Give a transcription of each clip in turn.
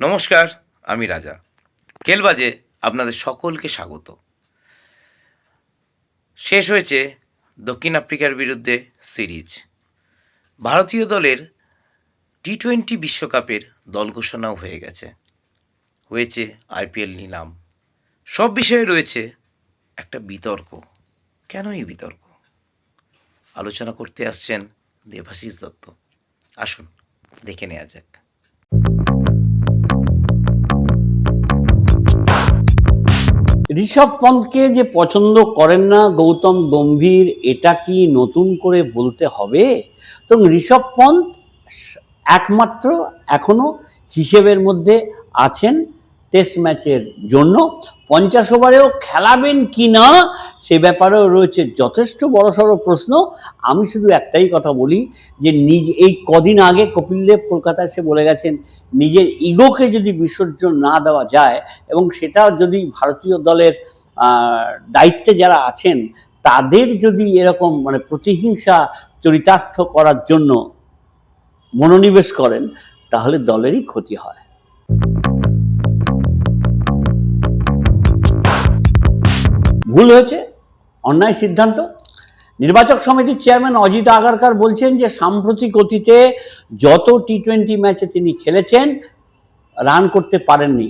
নমস্কার, আমি রাজা। খেলবাজে আপনাদের সকলকে স্বাগত। শেষ হয়েছে দক্ষিণ আফ্রিকার বিরুদ্ধে সিরিজ। ভারতীয় দলের টি টোয়েন্টি বিশ্বকাপের দল ঘোষণাও হয়ে গেছে। হয়েছে আইপিএল নিলাম। সব বিষয়ে রয়েছে একটা বিতর্ক। কেন এই বিতর্ক? আলোচনা করতে আসছেন দেবাশিস দত্ত। আসুন, দেখে নেওয়া যাক। ঋষভ পন্থকে যে পছন্দ করেন না, গৌতম গম্ভীর, এটা কি নতুন করে বলতে হবে? তো ঋষভ পন্থ একমাত্র এখনও হিসেবের মধ্যে আছেন টেস্ট ম্যাচের জন্য। পঞ্চাশ ওভারেও খেলাবেন কি না সে ব্যাপারেও রয়েছে যথেষ্ট বড়সড় প্রশ্ন। আমি শুধু একটাই কথা বলি যে নিজ, এই কদিন আগে কপিল দেব কলকাতায় এসে বলে গেছেন, নিজের ইগোকে যদি বিসর্জন না দেওয়া যায় এবং সেটা যদি ভারতীয় দলের দায়িত্বে যারা আছেন, তাদের যদি এরকম মানে প্রতিহিংসা চরিতার্থ করার জন্য মনোনিবেশ করেন, তাহলে দলেরই ক্ষতি হয়। ভুল হয়েছে? অন্যায় সিদ্ধান্ত? নির্বাচক সমিতির চেয়ারম্যান অজিত আগারকার বলছেন যে সাম্প্রতিক অতীতে যত টি টোয়েন্টি ম্যাচে তিনি খেলেছেন, রান করতে পারেননি।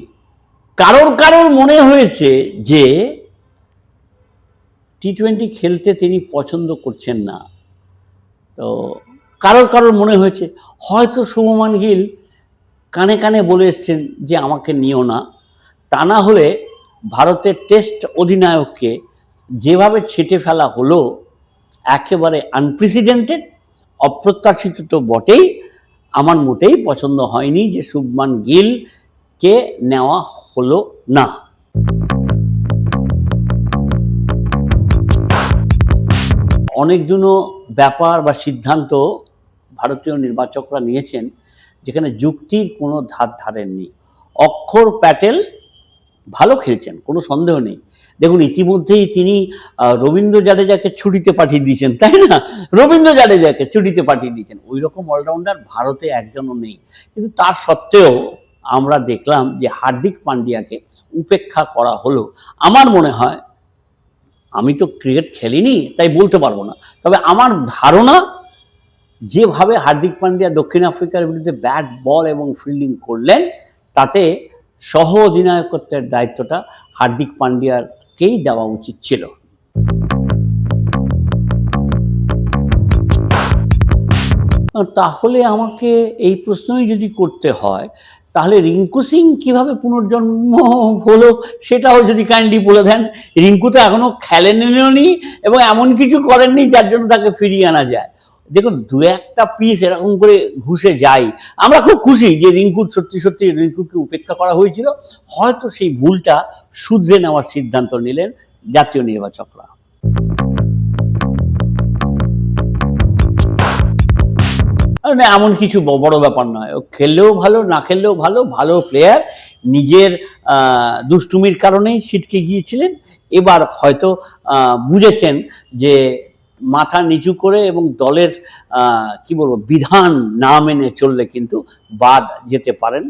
কারোর কারোর মনে হয়েছে যে টি টোয়েন্টি খেলতে তিনি পছন্দ করছেন না। তো কারোর কারোর মনে হয়েছে। হয়তো শুভমান গিল কানে কানে বলে এসছেন যে আমাকে নিও না। তা না হলে ভারতের টেস্ট অধিনায়ককে যেভাবে ছেটে ফেলা হলো, একেবারে আনপ্রেসিডেন্টেড অপ্রত্যাশিত তো বটেই। আমার মোটেই পছন্দ হয়নি যে শুভমান গিলকে নেওয়া হলো না। অনেকগুলো ব্যাপার বা সিদ্ধান্ত ভারতীয় নির্বাচকরা নিয়েছেন, যেখানে যুক্তির কোনো ধার ধারেননি। অক্ষর প্যাটেল ভালো খেলছেন, কোনো সন্দেহ নেই। দেখুন, ইতিমধ্যেই তিনি রবীন্দ্র জাডেজাকে ছুটিতে পাঠিয়ে দিয়েছেন, তাই না? রবীন্দ্র জাডেজাকে ছুটিতে পাঠিয়ে দিয়েছেন। ওই রকম অলরাউন্ডার ভারতে একজনও নেই। কিন্তু তার সত্ত্বেও আমরা দেখলাম যে হার্দিক পান্ডিয়াকে উপেক্ষা করা হলো। আমার মনে হয়, আমি তো ক্রিকেট খেলিনি, তাই বলতে পারব না। তবে আমার ধারণা, যেভাবে হার্দিক পান্ডিয়া দক্ষিণ আফ্রিকার বিরুদ্ধে ব্যাট, বল এবং ফিল্ডিং করলেন, তাতে সহ অধিনায়কত্বের দায়িত্বটা হার্দিক পান্ডিয়ারকেই দেওয়া উচিত ছিল। তাহলে আমাকে এই প্রশ্নই যদি করতে হয়, তাহলে রিঙ্কু সিং কীভাবে পুনর্জন্ম হলো সেটাও যদি কাইন্ডলি বলে দেন। রিঙ্কু তো এখনও খেলেনি এবং এমন কিছু করেননি যার জন্য তাকে ফিরিয়ে আনা যায়। দেখুন, দু একটা পিস এরকম করে ঘুষে যাই আমরা খুব খুশি যে রিঙ্কুর সত্যি সত্যি রিঙ্কুকে উপেক্ষা করা হয়েছিল। হয়তো সেই ভুলটা শুধরে নেওয়ার সিদ্ধান্ত নিলেন জাতীয় নির্বাচকরা। না, এমন কিছু বড় ব্যাপার নয়। ও খেললেও ভালো, না খেললেও ভালো ভালো প্লেয়ার নিজের দুষ্টুমির কারণেই ছিটকে গিয়েছিলেন। এবার হয়তো বুঝেছেন যে মাথা নিচু করে এবং দলের কি বলব, বিধান না মেনে চললে কিন্তু বাদ যেতে পারেন।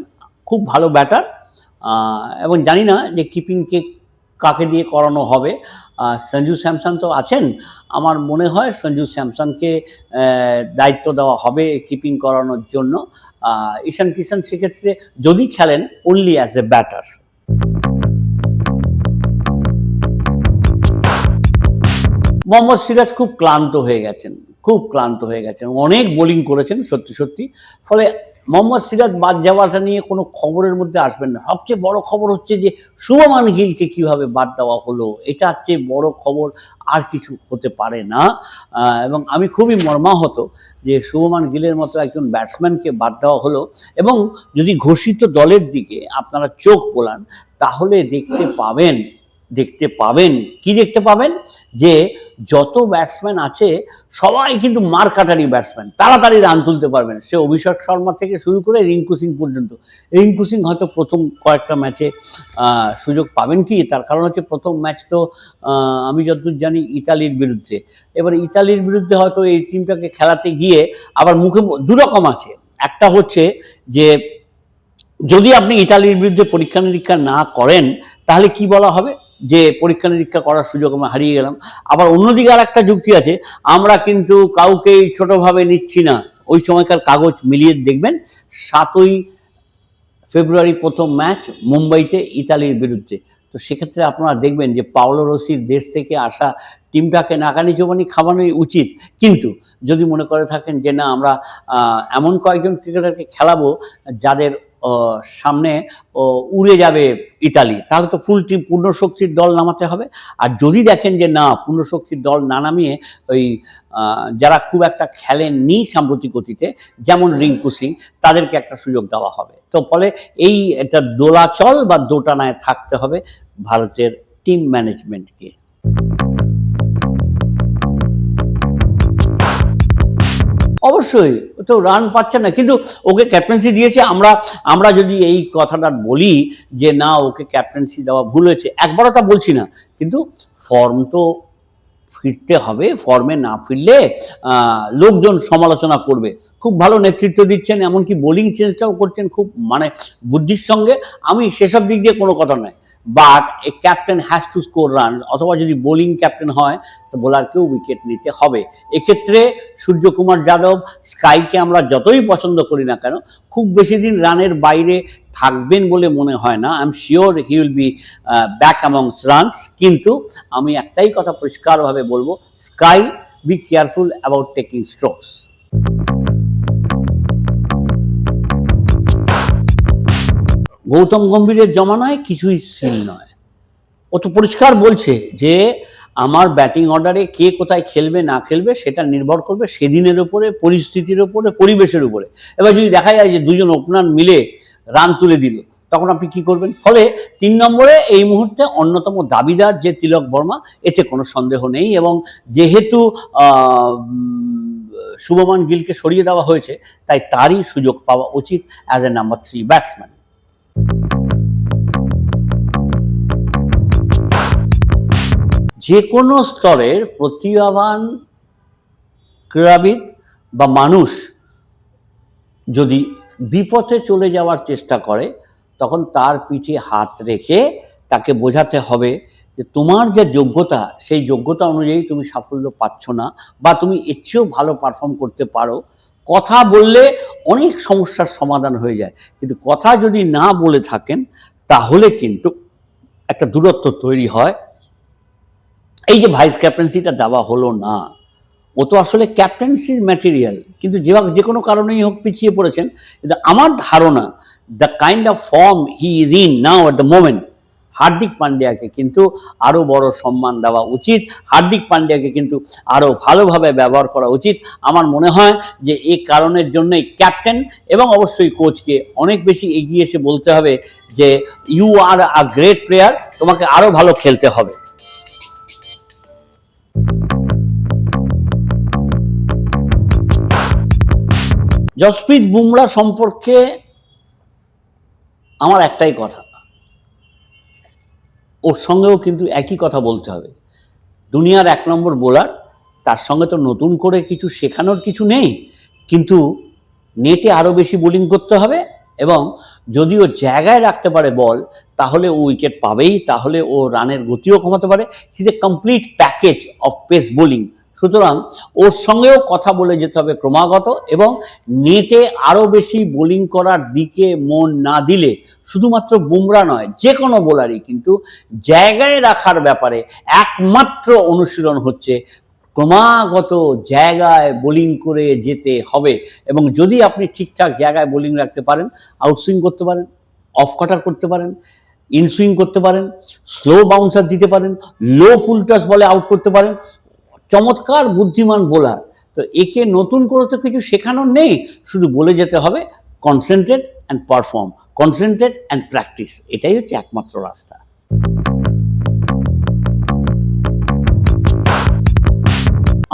খুব ভালো ব্যাটার এবং জানি না যে কিপিংকে কাকে দিয়ে করানো হবে। সঞ্জু স্যামসন তো আছেন। আমার মনে হয় সঞ্জু স্যামসনকে দায়িত্ব দেওয়া হবে কিপিং করানোর জন্য। ঈশান কিষান সেক্ষেত্রে যদি খেলেন only as a batter Mohammed Siraj খুব ক্লান্ত হয়ে গেছেন, খুব ক্লান্ত হয়ে গেছেন, অনেক বোলিং করেছেন, সত্যি সত্যি। ফলে মোহাম্মদ সিরাজ বাদ যাওয়াটা নিয়ে কোনো খবরের মধ্যে আসবেন না। সবচেয়ে বড় খবর হচ্ছে যে শুভমান গিলকে কীভাবে বাদ দেওয়া হলো, এটা চেয়ে বড় খবর আর কিছু হতে পারে না। এবং আমি খুবই মর্মাহত যে শুভমান গিলের মতো একজন ব্যাটসম্যানকে বাদ দেওয়া হলো। এবং যদি ঘোষিত দলের দিকে আপনারা চোখ পোলান তাহলে দেখতে পাবেন দেখতে পাবেন, কি দেখতে পাবেন? যে যত ব্যাটসম্যান আছে, সবাই কিন্তু মার কাটারি ব্যাটসম্যান তাড়াতাড়ি রান তুলতে পারবেন। সে অভিষেক শর্মা থেকে শুরু করে রিঙ্কু সিং পর্যন্ত। রিঙ্কু সিং হয়তো প্রথম কয়েকটা ম্যাচে সুযোগ পাবেন কি? তার কারণ হচ্ছে প্রথম ম্যাচ তো আমি যতদূর জানি ইতালির বিরুদ্ধে। এবার ইতালির বিরুদ্ধে হয়তো এই টিমটাকে খেলাতে গিয়ে আবার মুখে দু রকম আছে। একটা হচ্ছে যে, যদি আপনি ইতালির বিরুদ্ধে পরীক্ষা নিরীক্ষা না করেন, তাহলে কি বলা হবে? যে পরীক্ষা নিরীক্ষা করার সুযোগ আমরা হারিয়ে গেলাম। আবার অন্যদিকে আর একটা যুক্তি আছে, আমরা কিন্তু কাউকেই ছোটোভাবে নিচ্ছি না। ওই সময়কার কাগজ মিলিয়ে দেখবেন, সাতই ফেব্রুয়ারি প্রথম ম্যাচ মুম্বাইতে ইতালির বিরুদ্ধে। তো সেক্ষেত্রে আপনারা দেখবেন যে পাওলো রসির দেশ থেকে আসা টিমটাকে নাকানি চোবানি খাওয়ানোই উচিত। কিন্তু যদি মনে করে থাকেন যে না, আমরা এমন কয়েকজন ক্রিকেটারকে খেলাবো যাদের সামনে উড়ে যাবে ইতালি। তাহলে তো ফুল টিম পূর্ণশক্তির দল নামাতে হবে। আর যদি দেখেন যে না, পূর্ণশক্তির দল না নামিয়ে ওই যারা খুব একটা খেলেননি সাম্প্রতিক অতীতে, যেমন রিঙ্কু সিং, তাদেরকে একটা সুযোগ দেওয়া হবে। তো ফলে এই এটা দোলাচল বা দোটানায় থাকতে হবে ভারতের টিম ম্যানেজমেন্টকে অবশ্যই, তো রান পাচ্ছে না। কিন্তু ওকে ক্যাপ্টেন্সি দিয়েছে, আমরা আমরা যদি এই কথাটা বলি যে না, ওকে ক্যাপ্টেন্সি দেওয়া ভুল হয়েছে, একবারও তা বলছি না। কিন্তু ফর্ম তো ফিরতে হবে ফর্মে না ফিরলে লোকজন সমালোচনা করবে। খুব ভালো নেতৃত্ব দিচ্ছেন, এমনকি বোলিং চেঞ্জটাও করছেন খুব মানে বুদ্ধির সঙ্গে। আমি সেসব দিক দিয়ে কোনো কথা নয়। But a captain has to score run অথবা যদি বোলিং ক্যাপ্টেন হয়, তো বোলারকেও উইকেট নিতে হবে। এক্ষেত্রে সূর্যকুমার যাদব স্কাইকে আমরা যতই পছন্দ করি না কেন, খুব বেশি দিন রানের বাইরে থাকবেন বলে মনে হয় না। I am sure he will be back among runs কিন্তু আমি একটাই কথা পরিষ্কারভাবে বলব SKY be careful about taking strokes Gautam গম্ভীরের জমানায় কিছুই সিল নয়। ও তো পরিষ্কার বলছে যে, আমার ব্যাটিং অর্ডারে কে কোথায় খেলবে, না খেলবে, সেটা নির্ভর করবে সেদিনের উপরে, পরিস্থিতির উপরে, পরিবেশের উপরে। এবার যদি দেখা যায় যে দুজন ওপেনার মিলে রান তুলে দিল, তখন আপনি কি করবেন? ফলে তিন নম্বরে এই মুহূর্তে অন্যতম দাবিদার যে তিলক বর্মা, এতে কোনো সন্দেহ নেই এবং যেহেতু শুভমান গিলকে সরিয়ে দেওয়া হয়েছে, তাই তারই সুযোগ পাওয়া উচিত as a number three batsman যে কোনো স্তরের প্রতিভাবান ক্রীড়াবিদ বা মানুষ যদি বিপথে চলে যাওয়ার চেষ্টা করে, তখন তার পিঠে হাত রেখে তাকে বোঝাতে হবে যে তোমার যে যোগ্যতা, সেই যোগ্যতা অনুযায়ী তুমি সাফল্য পাচ্ছ না বা তুমি এর চেয়েও ভালো পারফর্ম করতে পারো। কথা বললে অনেক সমস্যার সমাধান হয়ে যায়। কিন্তু কথা যদি না বলে থাকেন, তাহলে কিন্তু একটা দূরত্ব তৈরি হয়। এই যে ভাইস ক্যাপ্টেন্সিটা দেওয়া হলো না, ও তো আসলে ক্যাপ্টেন্সির ম্যাটেরিয়াল কিন্তু যে যে কোনো কারণেই হোক পিছিয়ে পড়েছেন, কিন্তু আমার ধারণা the kind of form he is in now at the moment Hardik পান্ডিয়াকে কিন্তু আরও বড় সম্মান দেওয়া উচিত, হার্দিক পান্ডিয়াকে কিন্তু আরও ভালোভাবে ব্যবহার করা উচিত। আমার মনে হয় যে এই কারণের জন্যই ক্যাপ্টেন এবং অবশ্যই কোচকে অনেক বেশি এগিয়ে এসে বলতে হবে যে you are a great player তোমাকে আরও ভালো খেলতে হবে। জসপ্রীত বুমরা সম্পর্কে আমার একটাই কথা। ওর সঙ্গেও কিন্তু একই কথা বলতে হবে। দুনিয়ার এক নম্বর বোলার, তার সঙ্গে তো নতুন করে কিছু শেখানোর কিছু নেই, কিন্তু নেটে আরও বেশি বোলিং করতে হবে এবং যদি ও জায়গায় রাখতে পারে বল, তাহলে ও উইকেট পাবেই, তাহলে ও রানের গতিও কমাতে পারে। His a complete package of pace bowling সুতরাং ওর সঙ্গেও কথা বলে যেতে হবে ক্রমাগত এবং নেটে আরও বেশি বোলিং করার দিকে মন না দিলে শুধুমাত্র বুমরা নয়, যে কোনো বোলারই কিন্তু জায়গায় রাখার ব্যাপারে একমাত্র অনুশীলন হচ্ছে ক্রমাগত জায়গায় বোলিং করে যেতে হবে এবং যদি আপনি ঠিকঠাক জায়গায় বোলিং রাখতে পারেন আউটসুইং করতে পারেন অফ কাটার করতে পারেন ইনসুইং করতে পারেন স্লো বাউন্সার দিতে পারেন লো ফুল টাচ বলে আউট করতে পারেন চমৎকার বুদ্ধিমান বোলার। তো একে নতুন করে তো কিছু শেখানোর নেই, শুধু বলে যেতে হবে concentrate and perform concentrate and practice এটাই হচ্ছে একমাত্র রাস্তা।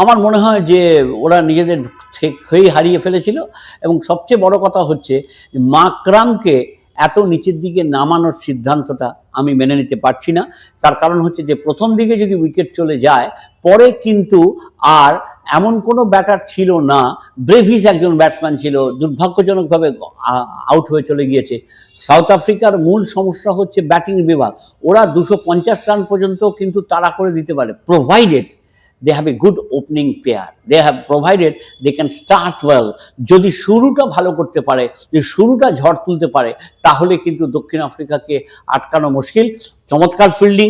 আমার মনে হয় যে ওরা নিজেদের হয়েই হারিয়ে ফেলেছিল, এবং সবচেয়ে বড় কথা হচ্ছে, মাকরামকে এত নিচের দিকে নামানোর সিদ্ধান্তটা আমি মেনে নিতে পারছি না। তার কারণ হচ্ছে যে, প্রথম দিকে যদি উইকেট চলে যায়, পরে কিন্তু আর এমন কোনো ব্যাটার ছিল না ব্রেভিস একজন ব্যাটসম্যান ছিল, দুর্ভাগ্যজনকভাবে আউট হয়ে চলে গিয়েছে। সাউথ আফ্রিকার মূল সমস্যা হচ্ছে ব্যাটিং বিভাগ। ওরা দুশো রান পর্যন্ত কিন্তু তাড়া করে দিতে পারে provided they have a good opening player they have provided they can start well যদি শুরুটা ভালো করতে পারে, যদি শুরুটা ঝড় তুলতে পারে, তাহলে কিন্তু দক্ষিণ আফ্রিকাকে আটকানো মুশকিল। চমৎকার ফিল্ডিং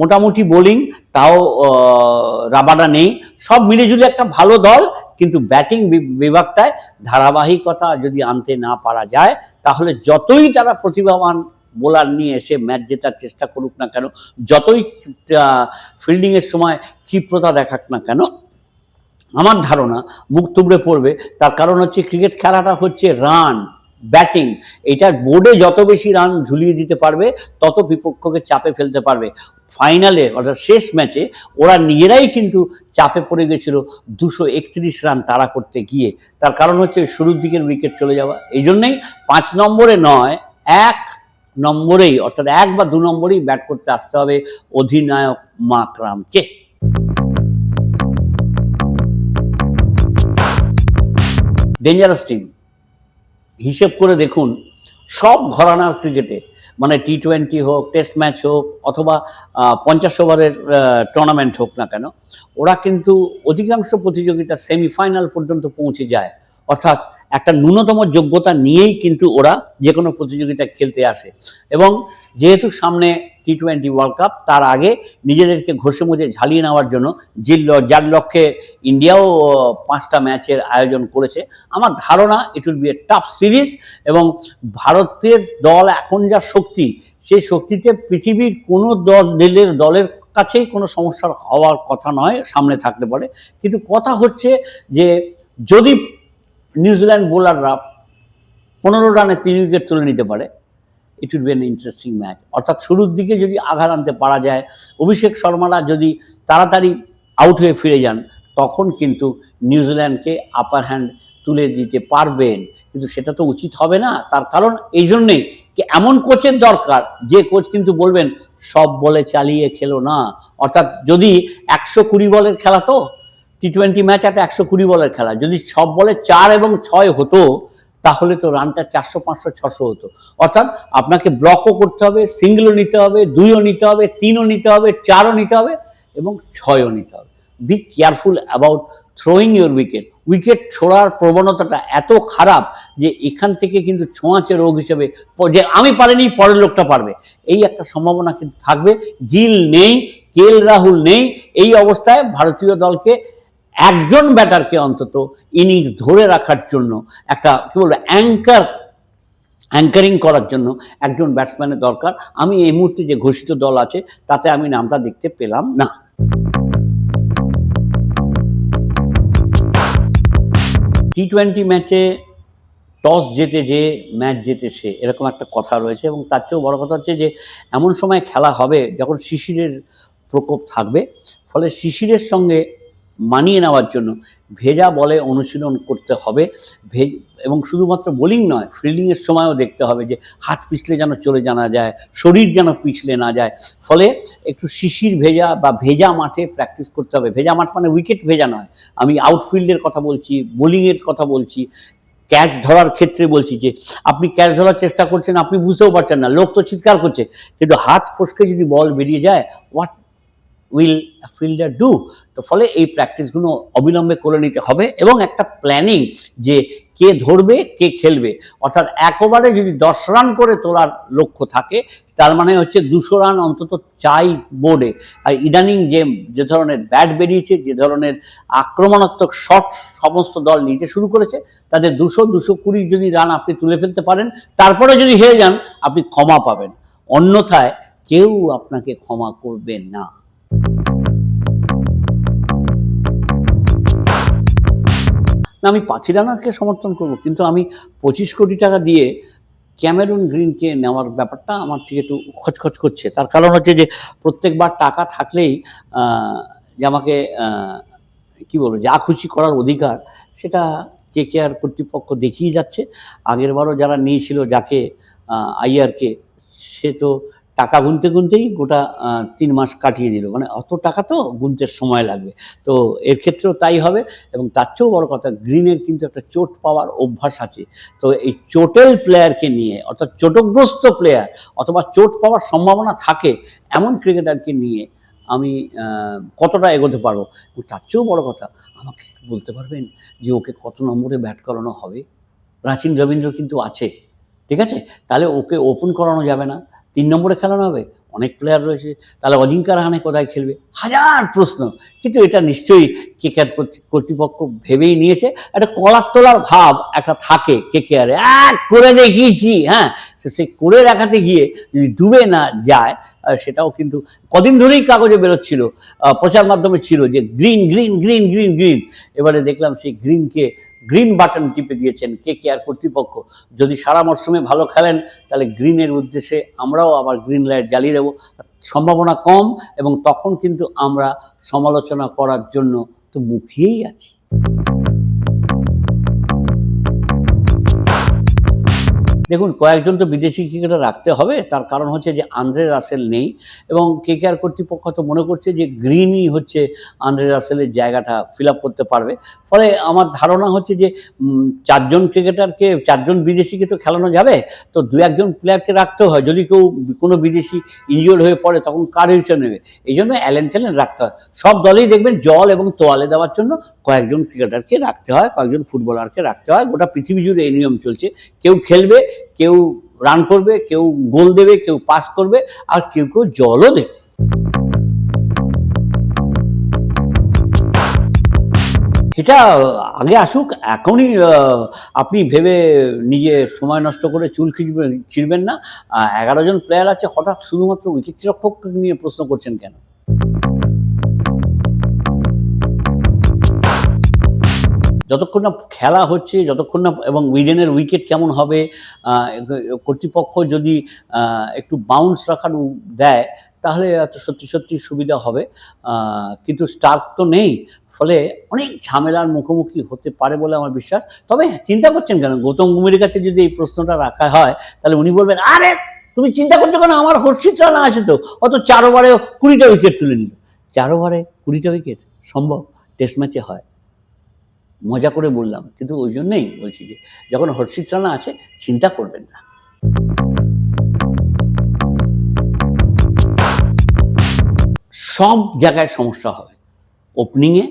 মোটামুটি বোলিং তাও রাবাডা নেই। সব মিলেজুলে একটা ভালো দল, কিন্তু ব্যাটিং বিভাগটায় ধারাবাহিকতা যদি আনতে না পারা যায়, তাহলে যতই তারা প্রতিভাবান বোলার নিয়ে এসে ম্যাচ জেতার চেষ্টা করুক না কেন, যতই ফিল্ডিংয়ের সময় ক্ষিপ্রতা দেখাক না কেন, আমার ধারণা মুখ তুবড়ে পড়বে, তার কারণ হচ্ছে ক্রিকেট খেলাটা হচ্ছে রান ব্যাটিং এটার বোর্ডে যত বেশি রান ঝুলিয়ে দিতে পারবে, তত বিপক্ষকে চাপে ফেলতে পারবে। ফাইনালে অর্থাৎ শেষ ম্যাচে ওরা নিজেরাই কিন্তু চাপে পড়ে গেছিল দুশো একত্রিশ রান তাড়া করতে গিয়ে। তার কারণ হচ্ছে শুরুর দিকের উইকেট চলে যাওয়া। এই জন্যেই পাঁচ নম্বরে নয়, এক নম্বরেই, অর্থাৎ এক বা দু নম্বরেই ব্যাট করতে আসতে হবে অধিনায়ক মাকরামকে ডেঞ্জারাস টিম হিসেব করে দেখুন, সব ঘরানার ক্রিকেটে মানে টি টোয়েন্টি হোক টেস্ট ম্যাচ হোক, অথবা পঞ্চাশ ওভারের টুর্নামেন্ট হোক না কেন, ওরা কিন্তু অধিকাংশ প্রতিযোগিতা সেমিফাইনাল পর্যন্ত পৌঁছে যায়। অর্থাৎ একটা ন্যূনতম যোগ্যতা নিয়েই কিন্তু ওরা যে কোনো প্রতিযোগিতায় খেলতে আসে। এবং যেহেতু সামনে টি টোয়েন্টি ওয়ার্ল্ড কাপ তার আগে নিজেদেরকে ঘষে মুজে ঝালিয়ে নেওয়ার জন্য যে যার লক্ষ্যে ইন্ডিয়াও পাঁচটা ম্যাচের আয়োজন করেছে, আমার ধারণা it will be a tough series এবং ভারতের দল এখন যা শক্তি, সেই শক্তিতে পৃথিবীর কোনো দল, দলের দলের কাছেই কোনো সমস্যার হওয়ার কথা নয়, সামনে থাকতে পারে। কিন্তু কথা হচ্ছে যে যদি নিউজিল্যান্ড বোলাররা পনেরো রানে তিন উইকেট তুলে নিতে পারে। It will be an interesting match অর্থাৎ শুরুর দিকে যদি আঘাত আনতে পারা যায়, অভিষেক শর্মারা যদি তাড়াতাড়ি আউট হয়ে ফিরে যান, তখন কিন্তু নিউজিল্যান্ডকে আপার হ্যান্ড তুলে দিতে পারবেন। কিন্তু সেটা তো উচিত হবে না। তার কারণ এই জন্যেই কি এমন কোচের দরকার, যে কোচ কিন্তু বলবেন, সব বলে চালিয়ে খেলো না। অর্থাৎ যদি একশো কুড়ি বলের খেলা তো টি টোয়েন্টি ম্যাচ একটা একশো কুড়ি বলের খেলা। যদি সব বলে চার এবং ছয় হতো, তাহলে তো রানটা চারশো, পাঁচশো, ছশো হতো। অর্থাৎ আপনাকে ব্লকও করতে হবে সিঙ্গলও নিতে হবে, দুইও নিতে হবে, তিনও নিতে হবে, চারও নিতে হবে এবং ছয়ও নিতে হবে। Be careful about throwing your wicket wicket ছোড়ার প্রবণতাটা এত খারাপ যে এখান থেকে কিন্তু ছোঁয়াচে রোগ হিসেবে যে আমি পারিনি, পরের লোকটা পারবে। এই একটা সম্ভাবনা কিন্তু থাকবে। গিল নেই কেএল রাহুল নেই। এই অবস্থায় ভারতীয় দলকে একজন ব্যাটারকে অন্তত ইনিংস ধরে রাখার জন্য একটা, কি বলব অ্যাঙ্কার অ্যাঙ্কারিং করার জন্য একজন ব্যাটসম্যানের দরকার। আমি এই মুহূর্তে যে ঘোষিত দল আছে, তাতে আমি নামটা দেখতে পেলাম না। টি টোয়েন্টি ম্যাচে টস জেতে যে ম্যাচ জেতে সে, এরকম একটা কথা রয়েছে এবং তার চেয়েও বড় কথা হচ্ছে যে, এমন সময় খেলা হবে যখন শিশিরের প্রকোপ থাকবে, ফলে শিশিরের সঙ্গে মানিয়ে নেওয়ার জন্য ভেজা বলে অনুশীলন করতে হবে। ভে এবং শুধুমাত্র বোলিং নয়, ফিল্ডিংয়ের সময়ও দেখতে হবে যে হাত পিছলে যেন চলে জানা যায়, শরীর যেন পিছলে না যায়। ফলে একটু শিশির ভেজা বা ভেজা মাঠে প্র্যাকটিস করতে হবে। ভেজা মাঠ মানে উইকেট ভেজা নয়। আমি আউটফিল্ডের কথা বলছি, বোলিংয়ের কথা বলছি ক্যাচ ধরার ক্ষেত্রে বলছি যে আপনি ক্যাচ ধরার চেষ্টা করছেন, আপনি বুঝতেও পারছেন না। লোক তো চিৎকার করছে। কিন্তু হাত ফসকে যদি বল বেরিয়ে যায় হোয়াট উইল ফিল্ডার ডু তো ফলে এই প্র্যাকটিসগুলো অবিলম্বে করে নিতে হবে এবং একটা প্ল্যানিং যে কে ধরবে, কে খেলবে। অর্থাৎ একবারে যদি দশ রান করে তোলার লক্ষ্য থাকে, তার মানে হচ্ছে দুশো রান অন্তত চাই বোর্ডে আর ইদানিং যে যে ধরনের ব্যাট বেরিয়েছে, যে ধরনের আক্রমণাত্মক শট সমস্ত দল নিতে শুরু করেছে, তাদের দুশো দুশো কুড়ি যদি রান আপনি তুলে ফেলতে পারেন, তারপরে যদি হেরে যান, আপনি ক্ষমা পাবেন। অন্যথায় কেউ আপনাকে ক্ষমা করবে না। না, আমি পাথিরানাকে সমর্থন করব, কিন্তু আমি পঁচিশ কোটি টাকা দিয়ে ক্যামেরুন গ্রিনকে নেওয়ার ব্যাপারটা আমার ঠিক একটু খচখচ করছে। তার কারণ হচ্ছে যে, প্রত্যেকবার টাকা থাকলেই যে আমাকে কি বলব, যা খুশি করার অধিকার, সেটা কে কে আর কর্তৃপক্ষ দেখিয়ে যাচ্ছে। আগেরবারও যারা নিয়েছিল, যাকে আইআরকে, সে তো টাকা গুনতে গুনতেই গোটা তিন মাস কাটিয়ে দিল। মানে অত টাকা তো গুনতে সময় লাগবে। তো এর ক্ষেত্রেও তাই হবে এবং তার চেয়েও বড় কথা, গ্রিনের কিন্তু একটা চোট পাওয়ার অভ্যাস আছে। তো এই চোটেল প্লেয়ারকে নিয়ে, অর্থাৎ চোটগ্রস্ত প্লেয়ার অথবা চোট পাওয়ার সম্ভাবনা থাকে এমন ক্রিকেটারকে নিয়ে আমি কতটা এগোতে পারব? তার চেয়েও বড় কথা, আমাকে বলতে পারবেন যে ওকে কত নম্বরে ব্যাট করানো হবে? প্রাচীন রবীন্দ্র কিন্তু আছে, ঠিক আছে? তাহলে ওকে ওপেন করানো যাবে না। তিন নম্বরে খেলানো হবে, অনেক প্লেয়ার রয়েছে। তাহলে অজিঙ্কা রাহানে কোথায় খেলবে? হাজার প্রশ্ন। কিন্তু এটা নিশ্চয়ই কেকেআর কর্তৃপক্ষ ভেবেই নিয়েছে। একটা কলার তোলার ভাব একটা থাকে কেকেআরে এক করে দেখিয়েছি হ্যাঁ। সে করে দেখাতে গিয়ে যদি ডুবে না যায় সেটাও কিন্তু কদিন ধরেই কাগজে বেরোচ্ছিল। প্রচার মাধ্যমে ছিল যে Green Green Green Green Green এবারে দেখলাম সেই গ্রিনকে গ্রিন বাটন টিপে দিয়েছেন কে কে আর কর্তৃপক্ষ। যদি সারা মরশুমে ভালো খেলেন, তাহলে গ্রিনের উদ্দেশ্যে আমরাও আবার গ্রিন লাইট জ্বালিয়ে দেবো। সম্ভাবনা কম এবং তখন কিন্তু আমরা সমালোচনা করার জন্য তো মুখিয়েই আছি। দেখুন, কয়েকজন তো বিদেশি ক্রিকেটার রাখতে হবে। তার কারণ হচ্ছে যে আন্দ্রে রাসেল নেই এবং কে কে আর কর্তৃপক্ষ তো মনে করছে যে গ্রিনই হচ্ছে আন্দ্রে রাসেলের জায়গাটা ফিল আপ করতে পারবে। ফলে আমার ধারণা হচ্ছে যে চারজন ক্রিকেটারকে, চারজন বিদেশিকে তো খেলানো যাবে, তো দু একজন প্লেয়ারকে রাখতে হয়। যদি কেউ কোনো বিদেশি ইনজিওর্ড হয়ে পড়ে, তখন কার হিসেবে নেবে? এই জন্য অ্যালেন ট্যালেন রাখতে হয়। সব দলেই দেখবেন জল এবং তোয়ালে দেওয়ার জন্য কয়েকজন ক্রিকেটারকে রাখতে হয়, কয়েকজন ফুটবলারকে রাখতে হয়। গোটা পৃথিবী জুড়ে এই নিয়ম চলছে। কেউ খেলবে কেউ রান করবে, কেউ গোল দেবে, কেউ পাস করবে, আর কেউ কেউ জলও দেবে। এটা আগে আসুক, এখনই আপনি ভেবে নিজে সময় নষ্ট করে চুল খিচবেন ছিঁড়বেন না। এগারো জন প্লেয়ার আছে, হঠাৎ শুধুমাত্র উইকেটরক্ষক নিয়ে প্রশ্ন করছেন কেন? যতক্ষণ না খেলা হচ্ছে, যতক্ষণ না এবং উইডেনের উইকেট কেমন হবে কর্তৃপক্ষ যদি একটু বাউন্স রাখার দেয়, তাহলে এত সত্যি সত্যি সুবিধা হবে। কিন্তু স্টার্ক তো নেই, ফলে অনেক ঝামেলার মুখোমুখি হতে পারে বলে আমার বিশ্বাস। তবে চিন্তা করছেন কেন? গৌতম গম্ভীরের কাছে যদি এই প্রশ্নটা রাখা হয়, তাহলে উনি বলবেন, আরে, তুমি চিন্তা করছ কেন? আমার হর্ষিত রানা আছে তো। অত চার ওভারে কুড়িটা উইকেট তুলে নিল। চার ওভারে কুড়িটা উইকেট সম্ভব? টেস্ট ম্যাচে হয়। মজা করে বললাম, কিন্তু ওই জন্যই বলছি যে, যখন হর্ষিত রানা আছে, চিন্তা করবেন না। সব জায়গায় সমস্যা হবে। ওপেনিংয়ে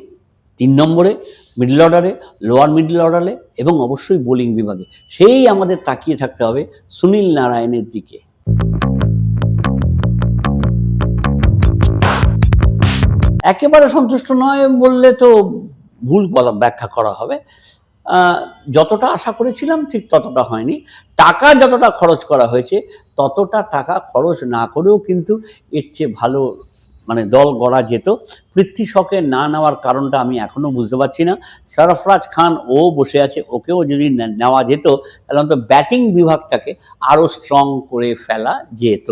তিন নম্বরে মিডল অর্ডারে লোয়ার মিডল অর্ডারে এবং অবশ্যই বোলিং বিভাগে। সেই আমাদের তাকিয়ে থাকতে হবে সুনীল নারায়ণের দিকে। একেবারে সন্তুষ্ট নয় বললে তো ভুল বলা ব্যাখ্যা করা হবে। যতটা আশা করেছিলাম ঠিক ততটা হয়নি। টাকা যতটা খরচ করা হয়েছে, ততটা টাকা খরচ না করেও কিন্তু এর চেয়ে ভালো মানে দল গড়া যেত। পৃথ্বী শখে না নেওয়ার কারণটা আমি এখনও বুঝতে পারছি না। সরফরাজ খান ও বসে আছে, ওকেও যদি নেওয়া যেত, তাহলে অন্তত ব্যাটিং বিভাগটাকে আরও স্ট্রং করে ফেলা যেত।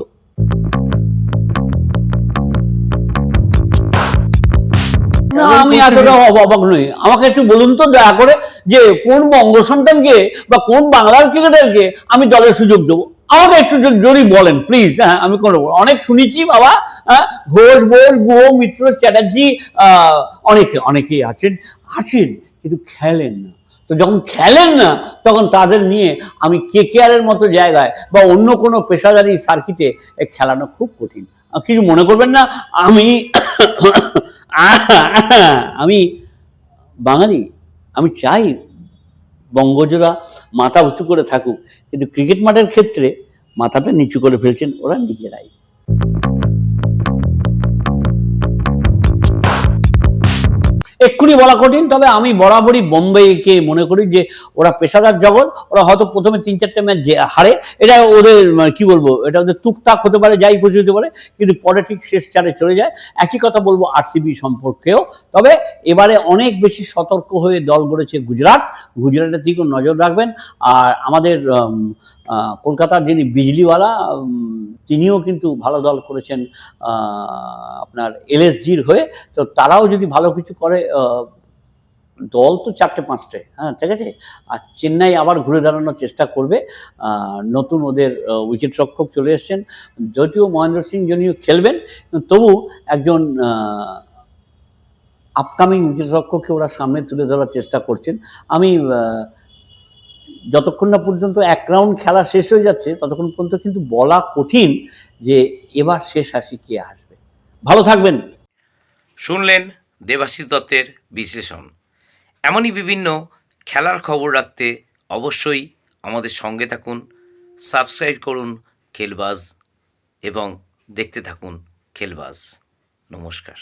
না আমি এতটা অবাক নই। আমাকে একটু বলুন তো দয়া করে যে কোন বঙ্গ সন্তানকে বা কোন বাংলার ক্রিকেটারকে আমি দলের সুযোগ দেবো? আমাকে একটু যদি বলেন প্লিজ হ্যাঁ আমি কোনো অনেক শুনেছি বাবা হ্যাঁ ঘোষ বোস গুহ মিত্র চ্যাটার্জি আহ, অনেকে অনেকেই আছেন আছেন কিন্তু খেলেন না। তো যখন খেলেন না তখন তাদের নিয়ে আমি কে কেয়ারের মতো জায়গায় বা অন্য কোনো পেশাদারি সার্কিটে খেলানো খুব কঠিন। কিছু মনে করবেন না আমি আমি বাঙালি, আমি চাই বঙ্গজোড়া মাথা উঁচু করে থাকুক। কিন্তু ক্রিকেট মাঠের ক্ষেত্রে মাথাটা নিচু করে ফেলছেন ওরা নিজেরাই। এক্ষুনি বলা কঠিন, তবে আমি বরাবরই বোম্বেকে মনে করি যে ওরা পেশাদার জগৎ, ওরা হয়তো প্রথমে তিন চারটে ম্যাচ হারে, এটা ওদের কি বলব, এটা ওদের টুকটাক হতে পারে, যাই খুশি হতে পারে, কিন্তু পরে ঠিক শেষ চারে চলে যায়। একই কথা বলব আরসিবি সম্পর্কেও, তবে এবারে অনেক বেশি সতর্ক হয়ে দল গড়েছে গুজরাট। গুজরাটের দিকেও নজর রাখবেন। আর আমাদের কলকাতার যিনি বিজলিওয়ালা তিনিও কিন্তু ভালো দল করেছেন আপনার এলএসজির হয়ে। তো তারাও যদি ভালো কিছু করে দল তো চারটে পাঁচটে হ্যাঁ ঠিক আছে? আর চেন্নাই আবার ঘুরে দাঁড়ানোর চেষ্টা করবে। নতুন ওদের উইকেট রক্ষক চলে এসছেন। যদিও মহেন্দ্র সিং জনিও খেলবেন তবু একজন আপকামিং উইকেট রক্ষককে ওরা সামনে তুলে ধরার চেষ্টা করছেন। আমি যতক্ষণ না পর্যন্ত এক রাউন্ড খেলা শেষ হয়ে যাচ্ছে, ততক্ষণ পর্যন্ত কিন্তু বলা কঠিন যে এবার শেষ হাসি কে আসবে ভালো থাকবেন। শুনলেন দেবাশিস দত্তের বিশ্লেষণ। এমনই বিভিন্ন খেলার খবর রাখতে অবশ্যই আমাদের সঙ্গে থাকুন, সাবস্ক্রাইব করুন খেলবাজ এবং দেখতে থাকুন খেলবাজ। নমস্কার।